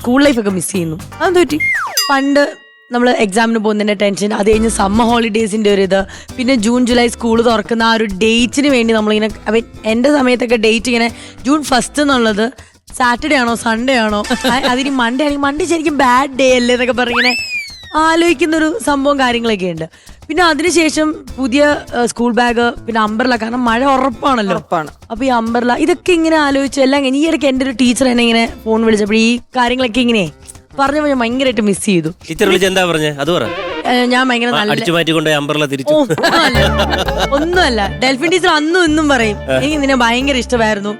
School ലൈഫൊക്കെ miss ചെയ്യുന്നു. അതെന്ത് പറ്റി? പണ്ട് നമ്മൾ എക്സാമിന് പോകുന്നതിന്റെ ടെൻഷൻ അത് കഴിഞ്ഞ് സമ്മർ ഹോളിഡേയ്സിന്റെ ഒരു ഇത് പിന്നെ ജൂൺ ജൂലൈ സ്കൂൾ തുറക്കുന്ന ആ ഒരു ഡേറ്റിന് വേണ്ടി നമ്മളിങ്ങനെ അവൻ എന്റെ സമയത്തൊക്കെ ഡേറ്റ് ഇങ്ങനെ ജൂൺ ഫസ്റ്റ് എന്നുള്ളത് സാറ്റർഡേ ആണോ സൺഡേ ആണോ അതിന് മൺഡേ ആണെങ്കിൽ മൺഡേ ശരിക്കും ബാഡ് ഡേ അല്ലേ എന്നൊക്കെ പറഞ്ഞിങ്ങനെ ആലോചിക്കുന്ന ഒരു സംഭവം കാര്യങ്ങളൊക്കെ ഉണ്ട് പിന്നെ അതിനുശേഷം പുതിയ സ്കൂൾ ബാഗ് പിന്നെ അമ്പർല കാരണം മഴ ഉറപ്പാണല്ലോ. ഉറപ്പാണ്. അപ്പൊ ഈ അമ്പർല ഇതൊക്കെ ഇങ്ങനെ ആലോചിച്ച് എല്ലാം ഈ ഇടയ്ക്ക് എന്റെ ഒരു ടീച്ചർ എന്നെ ഇങ്ങനെ ഫോൺ വിളിച്ചപ്പോൾ ഈ കാര്യങ്ങളൊക്കെ ഇങ്ങനെ പറഞ്ഞു ഞാൻ ഭയങ്കരമായിട്ട് മിസ് ചെയ്തു. ടീച്ചർ വിളിച്ച് എന്താ പറഞ്ഞേ? അത് പറ. ഞാൻ ഭയങ്കര നല്ല അടിച്ചു മാറ്റി കൊണ്ട് അമ്പർല തിരിച്ചു. ഒന്നുമല്ല. ഒന്നുമല്ല. ഡെൽഫിൻ ടീച്ചർ അന്നും ഇന്നും പറയും എനിക്ക് നിന്നെ ഭയങ്കര ഇഷ്ടമായിരുന്നു.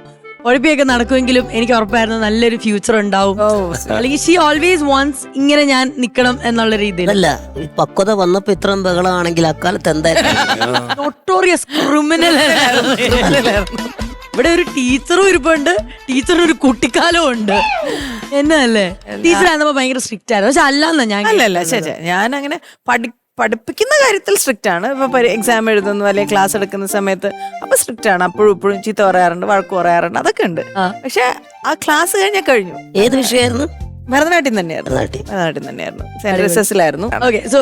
ഒളിപ്പിയൊക്കെ നടക്കുമെങ്കിലും എനിക്ക് ഉറപ്പായിരുന്നു നല്ലൊരു ഫ്യൂച്ചർ ഉണ്ടാവും. അല്ലെങ്കിൽ ഷീ ഓൾവേസ് വാണ്ട്സ് ഇങ്ങനെ ഞാൻ നിക്കണം എന്നുള്ള രീതിയിൽ. അല്ല ഈ പക്വത വന്നപ്പോ ഇത്രയും ബഹളമാണെങ്കിൽ അക്കാലത്ത് എന്തായാലും നൊട്ടോറിയസ് ക്രിമിനൽ ഇവിടെ ഒരു ടീച്ചറും ഇരിപ്പുണ്ട് ടീച്ചറിന് ഒരു കുട്ടിക്കാലവും ഉണ്ട്. എന്നല്ലേ? ടീച്ചർ ആയിരുന്നപ്പോ ഭയങ്കര സ്ട്രിക്റ്റ് ആയിരുന്നു. പക്ഷെ അല്ലെന്നാ ഞാൻ അല്ലല്ല ശരി ഞാൻ അങ്ങനെ പഠി പഠിപ്പിക്കുന്ന കാര്യത്തിൽ സ്ട്രിക്റ്റ് ആണ്. ഇപ്പൊ എക്സാം എഴുതുന്നു അല്ലെങ്കിൽ ക്ലാസ് എടുക്കുന്ന സമയത്ത് അപ്പൊ സ്ട്രിക്റ്റ് ആണ്. അപ്പോഴും ഇപ്പോഴും ചീത്ത പറയാറുണ്ട് വഴക്ക് പറയാറുണ്ട്. അതൊക്കെ ഉണ്ട്. പക്ഷെ ആ ക്ലാസ് കഴിഞ്ഞാൽ കഴിഞ്ഞു. ഏത് വിഷയമായിരുന്നു? ഭരതനാട്യം തന്നെയായിരുന്നു. ഭരതനാട്യം. തന്നെയായിരുന്നു. സെന്റ് റിസസിലായിരുന്നു ഓക്കെ സോ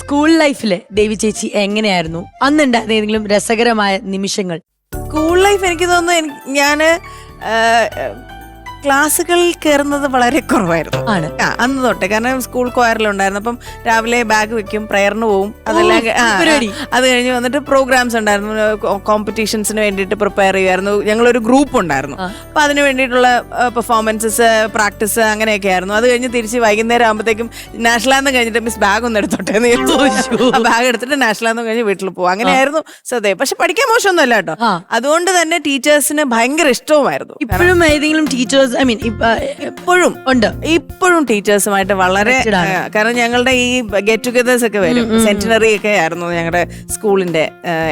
സ്കൂൾ ലൈഫിലെ ദേവി ചേച്ചി എങ്ങനെയായിരുന്നു? അന്നുണ്ടായിരുന്ന ഏതെങ്കിലും രസകരമായ നിമിഷങ്ങൾ. സ്കൂൾ ലൈഫ് എനിക്ക് തോന്നുന്നു ഞാൻ ആ, ക്ലാസ്സുകൾ കയറുന്നത് വളരെ കുറവായിരുന്നു. ആണ്. ആ അന്ന് തൊട്ടേ. കാരണം സ്കൂൾ കോയറിലുണ്ടായിരുന്നു അപ്പം രാവിലെ ബാഗ് വെക്കും പ്രയറിന് പോവും. അതെല്ലാം ക- ആ, ആ, പരിപാടി. അത് കഴിഞ്ഞ് വന്നിട്ട് പ്രോഗ്രാംസ് ഉണ്ടായിരുന്നു. കോമ്പറ്റീഷൻസിന് വേണ്ടിയിട്ട് പ്രിപ്പയർ ചെയ്യുമായിരുന്നു. ഞങ്ങളൊരു ഗ്രൂപ്പ് ഉണ്ടായിരുന്നു. അപ്പൊ അതിന് വേണ്ടിയിട്ടുള്ള പെർഫോമൻസസ് പ്രാക്ടീസ് അങ്ങനെയൊക്കെ ആയിരുന്നു. അത് കഴിഞ്ഞ് തിരിച്ച് വൈകുന്നേരം ആകുമ്പോഴത്തേക്കും നാഷണൽ ആന്തം കഴിഞ്ഞിട്ട് മിസ് ബാഗ് ഒന്ന് എടുത്തോട്ടെ എന്ന് ചോദിച്ചു ബാഗ് എടുത്തിട്ട് നാഷണൽ ആന്തം കഴിഞ്ഞ് വീട്ടിൽ പോകും അങ്ങനെയായിരുന്നു ശ്രദ്ധ. പക്ഷെ പഠിക്കാൻ മോശമൊന്നുമല്ല കേട്ടോ. ആ. അതുകൊണ്ട് തന്നെ ടീച്ചേഴ്സിന് ഭയങ്കര ഇഷ്ടവുമായിരുന്നു. ഇപ്പോഴും ഏതെങ്കിലും ടീച്ചേഴ്സ് ഐ മീൻ ഇപ്പോഴും ഉണ്ട്. ഇപ്പോഴും ടീച്ചേഴ്സുമായിട്ട് വളരെ കാരണം ഞങ്ങളുടെ ഈ ഗെറ്റ് ടുഗദേഴ്സ് ഒക്കെ വരും. സെന്റിനറി ഒക്കെ ആയിരുന്നു ഞങ്ങളുടെ സ്കൂളിന്റെ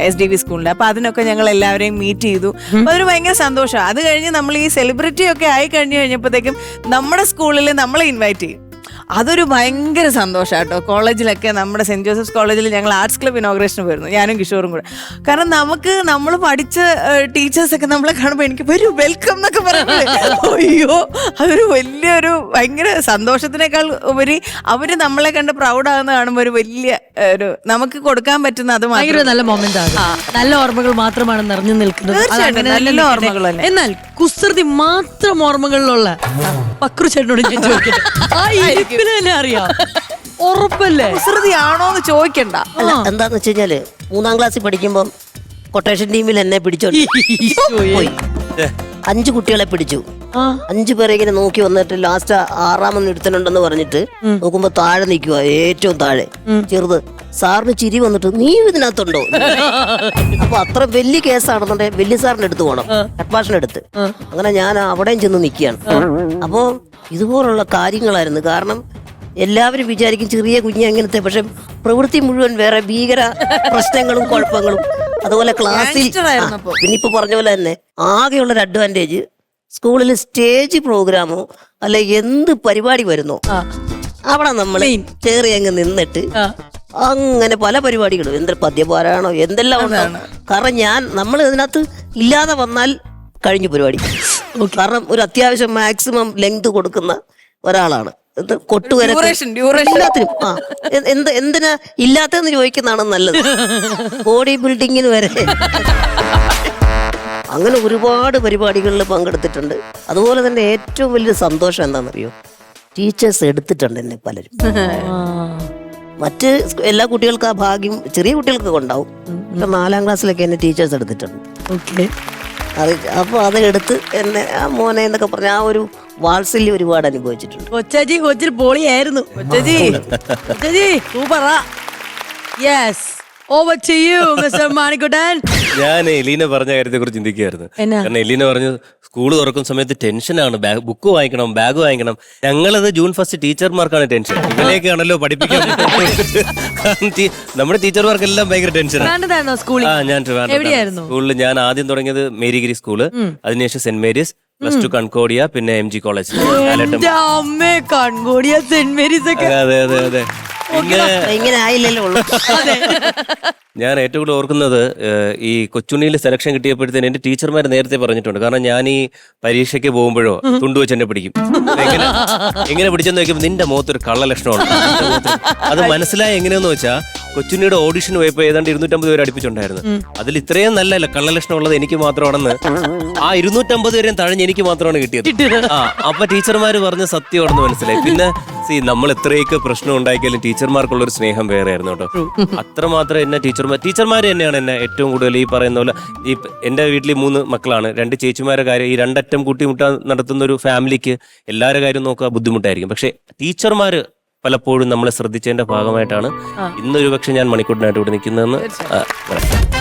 എസ് ഡി വി സ്കൂളിന്റെ അപ്പൊ അതിനൊക്കെ ഞങ്ങൾ എല്ലാവരെയും മീറ്റ് ചെയ്തു. അപ്പൊ അതൊരു ഭയങ്കര സന്തോഷമാണ്. അത് കഴിഞ്ഞ് നമ്മൾ ഈ സെലിബ്രിറ്റി ഒക്കെ ആയി കഴിഞ്ഞു കഴിഞ്ഞപ്പോഴത്തേക്കും നമ്മുടെ സ്കൂളിൽ നമ്മളെ ഇൻവൈറ്റ് ചെയ്യും. അതൊരു ഭയങ്കര സന്തോഷം കേട്ടോ കോളേജിലൊക്കെ നമ്മുടെ സെന്റ് ജോസഫ്സ് കോളേജിൽ ഞങ്ങൾ ആർട്സ് ക്ലബ് ഇനോഗ്രേഷന് പോയിരുന്നു. ഞാനും കിഷോറും കൂടെ. കാരണം നമുക്ക് നമ്മൾ പഠിച്ച ടീച്ചേഴ്സൊക്കെ നമ്മളെ കാണുമ്പോൾ എനിക്ക് വരൂ വെൽക്കം എന്നൊക്കെ പറയുന്നത് അയ്യോ അതൊരു വലിയൊരു ഭയങ്കര സന്തോഷത്തിനേക്കാൾ ഉപരി അവർ നമ്മളെ കണ്ട് പ്രൗഡാകുന്ന കാണുമ്പോൾ ഒരു വലിയ ഒരു നമുക്ക് കൊടുക്കാൻ പറ്റുന്ന അത് ഭയങ്കര നല്ല മൊമെന്റ് ആണ്. നല്ല ഓർമ്മകൾ മാത്രമാണ് നിറഞ്ഞു നിൽക്കുന്നത്. നല്ല. ഓർമ്മകൾ എന്നാൽ കുസൃതി മാത്രം ഓർമ്മകളിലുള്ള പക്രു ചേട്ടനോട് ഞാൻ ചോദിക്കട്ടെ? ആ ഇരിപ്പിന് തന്നെ അറിയാം. ഉറപ്പല്ലേ? കുസൃതിയാണോ എന്ന് ചോദിക്കണ്ട. അല്ല എന്താന്ന് വെച്ച് കഴിഞ്ഞാൽ മൂന്നാം ക്ലാസ്സിൽ പഠിക്കുമ്പോൾ കൊട്ടേഷൻ ടീമിൽ എന്നെ പിടിച്ചോ അഞ്ചു പോയി. അഞ്ച് കുട്ടികളെ പിടിച്ചു. അഞ്ചു പേരെ ഇങ്ങനെ നോക്കി വന്നിട്ട് ലാസ്റ്റ് ആറാമൻ എടുത്തിട്ടുണ്ടെന്ന് പറഞ്ഞിട്ട് നോക്കുമ്പോ താഴെ നിൽക്കുക ഏറ്റവും താഴെ. ചെറുത്. സാറിന് ചിരി വന്നിട്ട് നീ ഇതിനകത്തുണ്ടോ? അപ്പൊ അത്ര വലിയ കേസാണെന്നുണ്ടെങ്കിൽ വലിയ സാറിന്റെ അടുത്ത് പോകണം അഡ്മാഷൻ എടുത്ത് അടുത്ത്. അങ്ങനെ ഞാൻ അവിടെയും ചെന്ന് നിൽക്കുകയാണ്. അപ്പോ ഇതുപോലുള്ള കാര്യങ്ങളായിരുന്നു. കാരണം എല്ലാവരും വിചാരിക്കും ചെറിയ കുഞ്ഞ് അങ്ങനത്തെ പക്ഷെ പ്രവൃത്തി മുഴുവൻ വേറെ ഭീകര പ്രശ്നങ്ങളും കുഴപ്പങ്ങളും. അതുപോലെ ക്ലാസ്സിൽ പിന്നെ ഇപ്പൊ പറഞ്ഞ പോലെ തന്നെ ആകെയുള്ള ഒരു അഡ്വാന്റേജ് സ്കൂളിൽ സ്റ്റേജ് പ്രോഗ്രാമോ അല്ല എന്ത് പരിപാടി വരുന്നോ അവിടെ നമ്മൾ ചേറി അങ്ങ് നിന്നിട്ട് അങ്ങനെ പല പരിപാടികളും. എന്ത് പദ്യപാരായണോ എന്തെല്ലാം ഉണ്ടാവും കാരണം ഞാൻ നമ്മൾ ഇതിനകത്ത് ഇല്ലാതെ വന്നാൽ കഴിഞ്ഞു പരിപാടി. കാരണം ഒരു അത്യാവശ്യം മാക്സിമം ലെങ്ത് കൊടുക്കുന്ന ഒരാളാണ്. കൊട്ടുവര. എല്ലാത്തിനും. ആ. എന്ത് എന്തിനാ ഇല്ലാത്തതെന്ന് ചോദിക്കുന്നതാണ് നല്ലത്. ബോഡി ബിൽഡിങ്ങിന് വരെ. അങ്ങനെ ഒരുപാട് പരിപാടികളിൽ പങ്കെടുത്തിട്ടുണ്ട്. അതുപോലെ തന്നെ ഏറ്റവും വലിയ സന്തോഷം എന്താണെന്നറിയോ? ടീച്ചേഴ്സ് എടുത്തിട്ടുണ്ട് എന്നെ പലരും. മറ്റ് എല്ലാ കുട്ടികൾക്കും ആ ഭാഗ്യം ചെറിയ കുട്ടികൾക്കൊക്കെ ഉണ്ടാവും ഇപ്പം നാലാം ക്ലാസ്സിലൊക്കെ എന്നെ ടീച്ചേഴ്സ് എടുത്തിട്ടുണ്ട്. ഓക്കെ. അത് അപ്പോൾ അത് എടുത്ത് എന്നെ ആ മോനെ എന്നൊക്കെ പറഞ്ഞ ആ ഒരു വാത്സല്യം ഒരുപാട് അനുഭവിച്ചിട്ടുണ്ട്. കൊച്ചാജി കൊച്ചിരി പൊളിയായിരുന്നു. കൊച്ചാജി കൊച്ചാജി സൂപ്പറാ yes over to you mister Manikuttan ഞാൻ എലീന പറഞ്ഞ കാര്യത്തെ കുറിച്ച് ചിന്തിക്കുകയായിരുന്നു എന്നാ? കാരണം എലീന പറഞ്ഞു സ്കൂൾ തുറക്കുന്ന സമയത്ത് ടെൻഷനാണ് ബാഗ് ബുക്ക് വാങ്ങിക്കണം ബാഗ് വാങ്ങിക്കണം ഞങ്ങളത് ജൂൺ ഫസ്റ്റ് ടീച്ചർമാർക്കാണ് ടെൻഷൻ ഇവരെയൊക്കെയാണല്ലോ പഠിപ്പിക്കാൻ കാരണം ടീ- നമ്മുടെ ടീച്ചർമാർക്കെല്ലാം ഭയങ്കര ടെൻഷനാണ് ട്രിവാൻഡ്രത്തായിരുന്നോ സ്കൂളിൽ? ആ ഞാൻ ട്രിവാൻഡ്രത്താണ്. എവിടെയായിരുന്നു? സ്കൂളിൽ ഞാൻ ആദ്യം തുടങ്ങിയത് മേരിഗിരി സ്കൂൾ. അതിനുശേഷം saint Mary's plus two Concordia പിന്നെ എം ജി കോളേജ്. അമ്മേ കൺകോടിയ സെന്റ് മേരീസ് ഒക്കെ. അതെ അതെ അതെ. ഇങ്ങനെ ആയില്ലല്ലോ ഉള്ളു. ഞാൻ ഏറ്റവും കൂടുതൽ ഓർക്കുന്നത് ഏഹ്, ഈ കൊച്ചുണ്ണിയിൽ സെലക്ഷൻ കിട്ടിയപ്പോഴത്തേന് എന്റെ ടീച്ചർമാർ നേരത്തെ പറഞ്ഞിട്ടുണ്ട്. കാരണം ഞാൻ ഈ പരീക്ഷയ്ക്ക് പോകുമ്പോഴോ തുണ്ടു വെച്ച് എന്നെ പിടിക്കും. എങ്ങനെ? എങ്ങനെ പിടിച്ചെന്ന് വെക്കുമ്പോൾ നിന്റെ മുഖത്തൊരു കള്ള ലക്ഷണമാണ് നിന്റെ മുഖത്ത് അത് മനസ്സിലായ എങ്ങനെയെന്ന് വെച്ചാൽ കൊച്ചുണ്ണിയുടെ ഓഡിഷൻ പോയപ്പോ ഏതാണ്ട് ഇരുന്നൂറ്റമ്പത് പേര് അടുപ്പിച്ചുണ്ടായിരുന്നു. അതിൽ ഇത്രയും നല്ല കള്ള ലക്ഷണം ഉള്ളത് എനിക്ക് മാത്രമാണെന്ന് ആ ഇരുന്നൂറ്റമ്പത് പേരെയും തഴഞ്ഞ് എനിക്ക് മാത്രമാണ് കിട്ടിയത്. ആ അപ്പൊ ടീച്ചർമാര് പറഞ്ഞ സത്യമാണെന്ന് മനസ്സിലായി. പിന്നെ സി നമ്മൾ എത്രയൊക്കെ പ്രശ്നം ഉണ്ടാക്കിയാലും ടീച്ചർമാർക്കുള്ള ഒരു സ്നേഹം വേറെ ആയിരുന്നു കേട്ടോ അത്രമാത്രം എന്നെ ടീച്ചർമാർ ടീച്ചർമാർ തന്നെയാണ് എന്നെ ഏറ്റവും കൂടുതൽ ഈ പറയുന്ന പോലെ ഈ എന്റെ എന്റെ വീട്ടിൽ മൂന്ന് മക്കളാണ്. രണ്ട് ചേച്ചിമാരുടെ കാര്യം ഈ രണ്ടറ്റം കൂട്ടിമുട്ടാൻ നടത്തുന്ന ഒരു ഫാമിലിക്ക് എല്ലാവരുടെ കാര്യം നോക്കുക ബുദ്ധിമുട്ടായിരിക്കും. പക്ഷെ ടീച്ചർമാര് പലപ്പോഴും നമ്മളെ ശ്രദ്ധിച്ചതിന്റെ ഭാഗമായിട്ടാണ് ഇന്നൊരു പക്ഷെ ഞാൻ മണിക്കൂട്ടിനായിട്ട് ഇവിടെ നിൽക്കുന്നതെന്ന് പറയാം